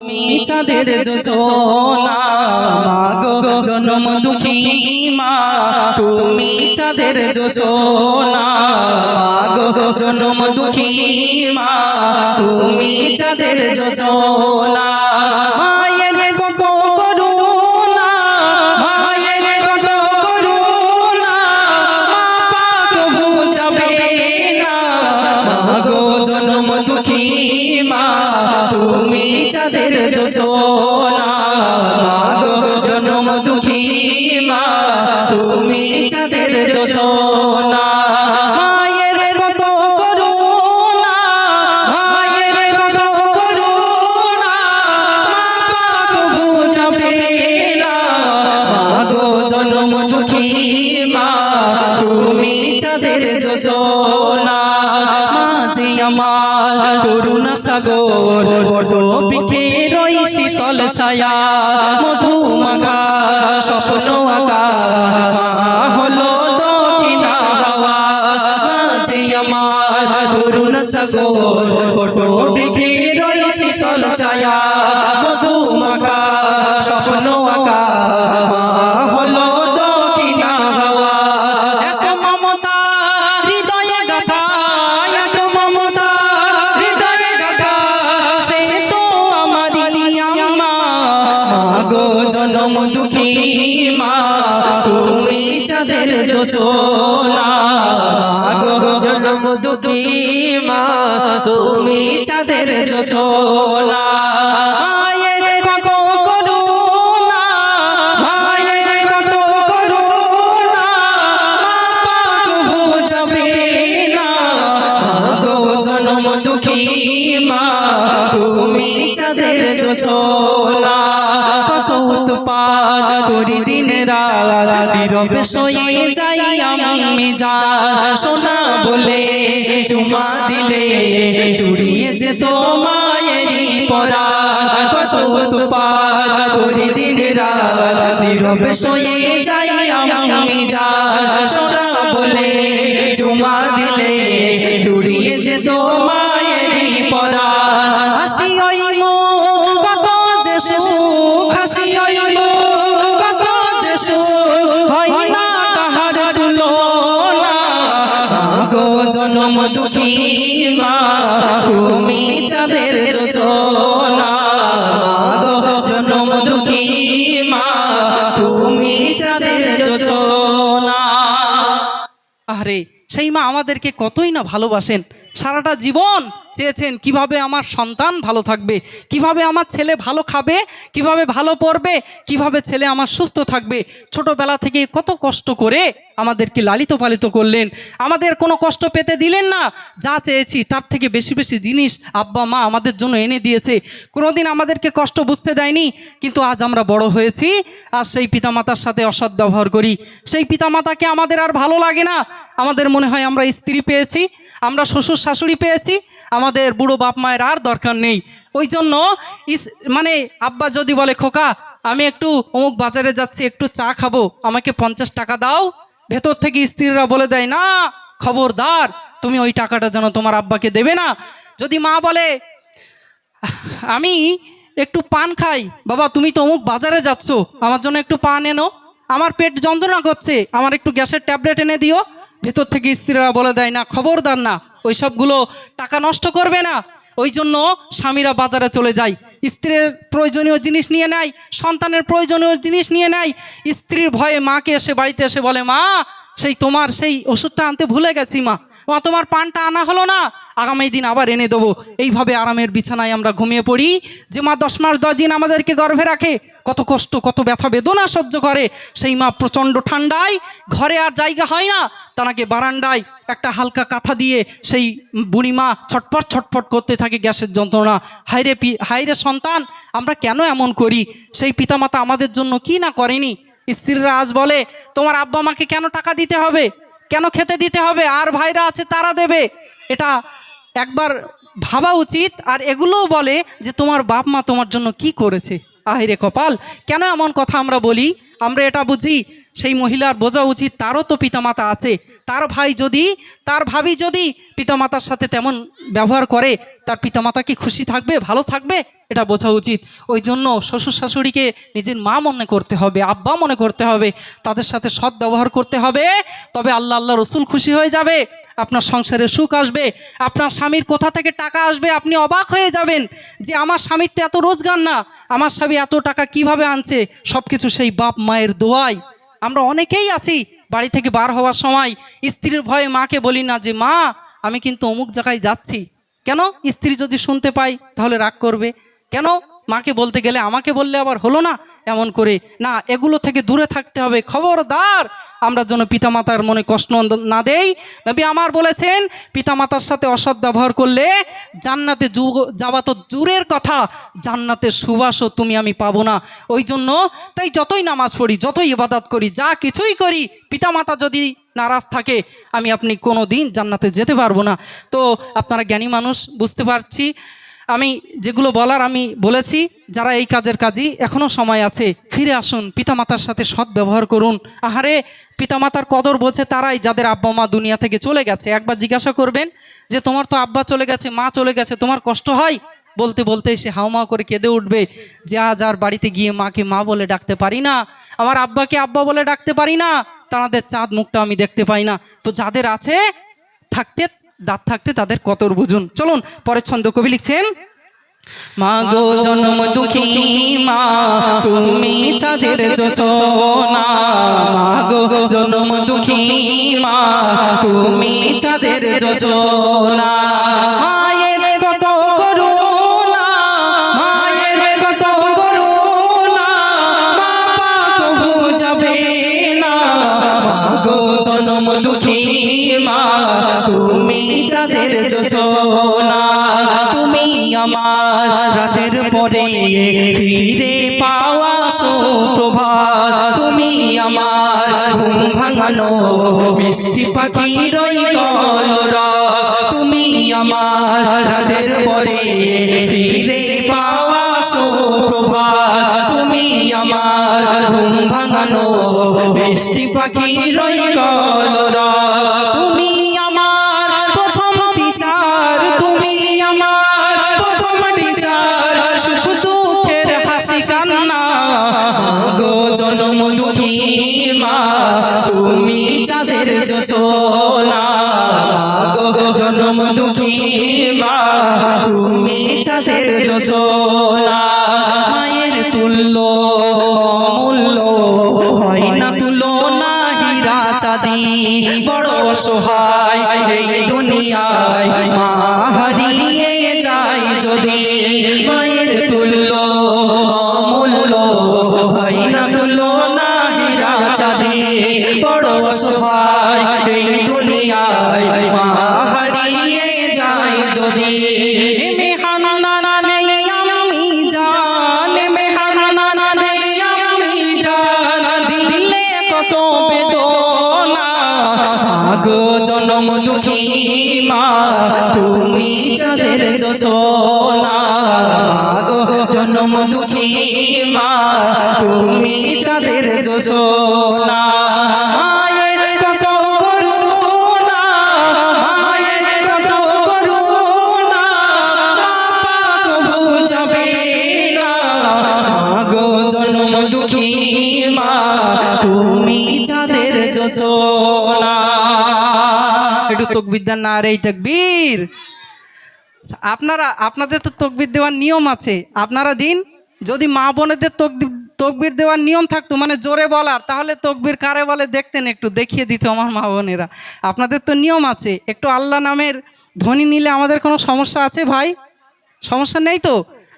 তুমি চাঁদের যোজনা, মাগো জনম দুঃখী মা। তুমি চাঁদের যোজনা, মাগো জনম দুঃখী মা। তুমি চাঁদের যোজনা সাগর বড় পিঠে রই শীতল ছায়া, মধু মাখা, স্বপ্ন আঁকা। মা হলো দক্ষিণা হাওয়া মাঝে আমার করুণা সাগর বড় পিঠে রই শীতল ছায়া। মা তুমি চাঁদের যোজনা করি দিন রাত, নীরবে যাই আমি যা সোনা বলে চুমা দিলে, চুড়িয়ে মায়েরই পরা। কত উৎপাদ করি দিন যাই আমি যা সোনা বলে চুমা দিলে, চুড়িয়ে মায়েরই আরে সেই মা আমাদেরকে কতই না ভালোবাসেন। সারাটা জীবন চেয়েছেন কীভাবে আমার সন্তান ভালো থাকবে, কীভাবে আমার ছেলে ভালো খাবে, কীভাবে ভালো পড়বে, কীভাবে ছেলে আমার সুস্থ থাকবে। ছোটবেলা থেকে কত কষ্ট করে আমাদেরকে লালিত পালিত করলেন। আমাদের কোনো কষ্ট পেতে দিলেন না, যা চেয়েছি তার থেকে বেশি বেশি জিনিস আব্বা, মা আমাদের জন্য এনে দিয়েছে। কোনোদিন আমাদেরকে কষ্ট বুঝতে দেয়নি, কিন্তু আজ আমরা বড় হয়েছি, আর সেই পিতামাতার সাথে অসৎ ব্যবহার করি। সেই পিতামাতাকে আমাদের আর ভালো লাগে না। আমাদের মনে হয় আমরা স্ত্রী পেয়েছি, আমরা শ্বশুর শাশুড়ি পেয়েছি, আমাদের বুড়ো বাপ মায়ের আর দরকার নেই। ওই জন্য মানে আব্বা যদি বলে, খোকা, আমি একটু অমুক বাজারে যাচ্ছি, একটু চা খাব, আমাকে পঞ্চাশ টাকা দাও। ভেতর থেকে স্ত্রীরা বলে দেয়, না, খবরদার, তুমি ওই টাকাটা যেন তোমার আব্বাকে দেবে না। যদি মা বলে, আমি একটু পান খাই, বাবা, তুমি তো অমুক বাজারে যাচ্ছ, আমার জন্য একটু পান এনো। আমার পেট যন্ত্রণা করছে, আমার একটু গ্যাসের ট্যাবলেট এনে দিও। ভেতর থেকে স্ত্রীরা বলে দেয়, না, খবরদার না ওই সবগুলো টাকা নষ্ট করবে না। ওই জন্য স্বামীরা বাজারে চলে যায়। স্ত্রীর প্রয়োজনীয় জিনিস নিয়ে নেয়, সন্তানের প্রয়োজনীয় জিনিস নিয়ে নেয়। স্ত্রীর ভয়ে মাকে এসে বাড়িতে এসে বলে, মা, সেই তোমার সেই ওষুধটা আনতে ভুলে গেছি মা। মা, তোমার পানটা আনা হলো না। আগামী দিন আবার এনে দেবো। এইভাবে আরামের বিছানায় আমরা ঘুমিয়ে পড়ি। যে মা দশ মাস দশ দিন আমাদেরকে গর্ভে রাখে কত কষ্ট, কত ব্যথা, বেদনা সহ্য করে। সেই মা প্রচণ্ড ঠান্ডায় ঘরে আর জায়গা হয় না। তানাকে বারান্দায় একটা হালকা কাঁথা দিয়ে সেই বুড়িমা ছটপট ছটপট করতে থাকে গ্যাসের যন্ত্রণা। হাইরে পি হাইরে সন্তান, আমরা কেন এমন করি? সেই পিতামাতা আমাদের জন্য কি না করেনি? স্ত্রীরা আজ বলে, তোমার আব্বা মাকে কেন টাকা দিতে হবে? কেন খেতে দিতে হবে? আর ভাইরা আছে তারা দেবে। এটা একবার ভাবা উচিত, আর এগুলোও বলে যে তোমার বাপ মা তোমার জন্য কি করেছে। আহিরে কপাল, কেন এমন কথা আমরা বলি? আমরা এটা বুঝি, সেই মহিলার বোঝা উচিত, তারও তো পিতামাতা আছে। তার ভাই যদি, তার ভাবি যদি পিতামাতার সাথে তেমন ব্যবহার করে, তার পিতামাতা কি খুশি থাকবে, ভালো থাকবে? এটা বোঝা উচিত। ওই জন্য শ্বশুর শাশুড়িকে নিজের মা মনে করতে হবে, আব্বা মনে করতে হবে, তাদের সাথে সৎ ব্যবহার করতে হবে, তবে আল্লাহ আল্লাহ রসুল খুশি হয়ে যাবে। আপনার সংসারে সুখ আসবে, আপনার স্বামীর কোথা থেকে টাকা আসবে আপনি অবাক হয়ে যাবেন যে আমার স্বামীর তো এত রোজগার না, আমার স্বামী এত টাকা কীভাবে আনছে? সব কিছু সেই বাপ মায়ের দোয়াই আমরা অনেকেই আছি বাড়ি থেকে বার হওয়ার সময় স্ত্রীর ভয়ে মাকে বলি না যে, মা, আমি কিন্তু অমুক জায়গায় যাচ্ছি। কেন? স্ত্রী যদি শুনতে পাই তাহলে রাগ করবে। কেন? মাকে বলতে গেলে আমাকে বললে আবার হলো না এমন করে। না, এগুলো থেকে দূরে থাকতে হবে। খবরদার, আমরা যেন পিতামাতার মনে কষ্ট না দেই। নবী আমার বলেছেন, পিতামাতার সাথে অসৎ ব্যবহার করলে জান্নাতে যাওয়া তো দূরের কথা, জান্নাতের সুবাসও তুমি আমি পাবো না। ওই জন্য তাই যতই নামাজ পড়ি, যতই ইবাদত করি, যা কিছুই করি, পিতামাতা যদি নারাজ থাকে, আমি আপনি কোনো দিন জান্নাতে যেতে পারব না। তো আপনারা জ্ঞানী মানুষ, বুঝতে পারছি। আমি যেগুলো বলার আমি বলেছি, যারা এই কাজের কাজই এখনও সময় আছে, ফিরে আসুন, পিতামাতার সাথে সৎ ব্যবহার করুন। আহারে, পিতামাতার কদর বোঝে তারাই যাদের আব্বা মা দুনিয়া থেকে চলে গেছে। একবার জিজ্ঞাসা করবেন যে, তোমার তো আব্বা চলে গেছে, মা চলে গেছে, তোমার কষ্ট হয়? বলতে বলতে সে হাওমা করে কেঁদে উঠবে, যে আজ আর বাড়িতে গিয়ে মাকে মা বলে ডাকতে পারি না আমার আব্বাকে আব্বা বলে ডাকতে পারি না, তাদের চাঁদ মুখটা আমি দেখতে পাই না। তো যাদের আছে, থাকতে দাঁত থাকতে তাদের কতর বুঝুন। চলুন, পরের ছন্দ কবি লিখছেন, মা গো জন্ম দুঃখী মা, তুমি চাঁদের যোচনা মা গো জন্ম দুঃখী মা, তুমি চাঁদের যোচনা মায়ের কত করুণা, মায়ের কত করুণা, মা পাক বুঝাবে না। মা গো জন্ম দুঃখী মা তুমি চাঁদের যোচনা তুমি আমার রাতের পরে ফিরে পাওয়া সুপ্রভাত। তুমি আমার ঘুম ভাঙানো মিষ্টি পাখির কলরা। তুমি আমার রাতের পরে ফিরে পাওয়া সুপ্রভাত। তুমি আমার ঘুম ভাঙানো মিষ্টি পাখির কলরা। হাসি কান্না গো জনম দুঃখী মা, তুমি চাঁদের যোচনা গো জনম দুঃখী মা, তুমি চাঁদের যোচনা মায়ের তুল্য হয় না তুলো না হীরা চাঁদি। বড় সহায় দুনিয়ায় মা হারিয়ে যায় যদি। জনম দুঃখী মা তুমি চাঁদের যোচনা আগো জনম দুঃখী মা তুমি চাঁদের যোচনা একটু তকবির দেন না রে তকবীর। আপনারা, আপনাদের তো তকবির দেওয়ার নিয়ম আছে। আপনারা দিন, যদি মা বোনেদের তকবির দেওয়ার নিয়ম থাকতো মানে জোরে বলার, তাহলে তকবির কারে বলে দেখতেন, একটু দেখিয়ে দিত আমার মা বোনেরা। আপনাদের তো নিয়ম আছে, একটু আল্লাহ নামের ধ্বনি নিলে আমাদের কোনো সমস্যা আছে ভাই? সমস্যা নেই তো?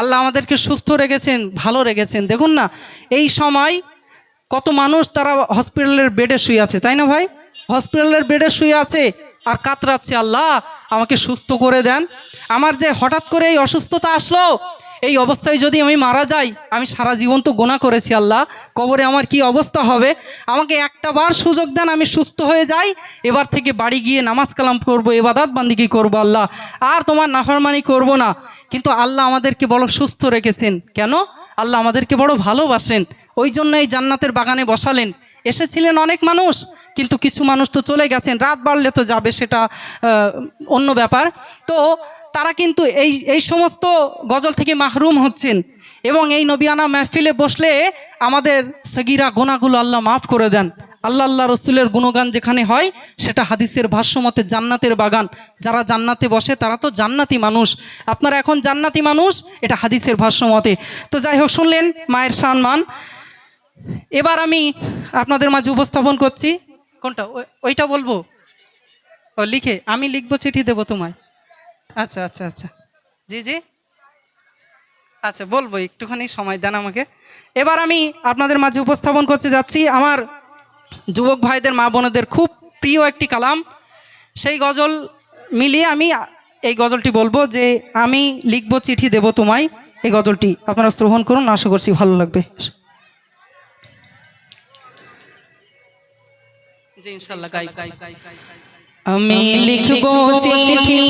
আল্লাহ আমাদেরকে সুস্থ রেখেছেন, ভালো রেখেছেন। দেখুন না, এই সময় কত মানুষ তারা হসপিটালের বেডে শুয়ে আছে, তাই না ভাই? হসপিটালের বেডে শুয়ে আছে আর কাতরাচ্ছে আল্লাহ, আমাকে সুস্থ করে দেন। আমার যে হঠাৎ করে এই অসুস্থতা আসলো, এই অবস্থায় যদি আমি মারা যাই, আমি সারা জীবন তো গোনা করেছি আল্লাহ, কবরে আমার কি অবস্থা হবে? আমাকে একটা বার সুযোগ দেন, আমি সুস্থ হয়ে যাই, এবার থেকে বাড়ি গিয়ে নামাজ কালাম করব এবাদাত বান্দিকি করব আল্লাহ। আর তোমার নাফরমানি করব না। কিন্তু আল্লাহ আমাদেরকে বড় সুস্থ রেখেছেন। কেন? আল্লাহ আমাদেরকে বড় ভালোবাসেন। ওই জন্য এই জান্নাতের বাগানে বসালেন। এসেছিলেন অনেক মানুষ, কিন্তু কিছু মানুষ তো চলে গেছেন, রাত বাড়লে তো যাবে সেটা অন্য ব্যাপার। তো তারা কিন্তু এই এই সমস্ত গজল থেকে মাহরুম হচ্ছেন এবং এই নবিয়ানা মেহফিলে বসলে আমাদের সগিরা গোনাগুলো আল্লাহ মাফ করে দেন। আল্লাহ আল্লাহ রসুলের গুণগান যেখানে হয়, সেটা হাদিসের ভাষ্যমতে জান্নাতের বাগান। যারা জান্নাতে বসে, তারা তো জান্নাতি মানুষ। আপনারা এখন জান্নাতি মানুষ, এটা হাদিসের ভাষ্যমতে। তো যাই হোক, শুনলেন মায়ের সম্মান। এবার আমি আপনাদের মাঝে উপস্থাপন করছি। কোনটা? ওই- ওইটা বলব? ও, লিখে। আমি লিখব, চিঠি দেবো তোমায়। আচ্ছা আচ্ছা আচ্ছা। জি জি। আচ্ছা বলব, একটুখানি সময় দেন আমাকে। এবার আমি আপনাদের মাঝে উপস্থাপন করতে যাচ্ছি। আমার যুবক ভাইদের, মা বোনেদের খুব প্রিয় একটি কালাম। সেই গজল মিলিয়ে আমি এই গজলটি বলব যে, আমি লিখব, চিঠি দেবো তোমায়। এই গজলটি আপনারা শ্রবণ করুন, আশা করছি ভালো লাগবে। আমি লিখব চিঠি।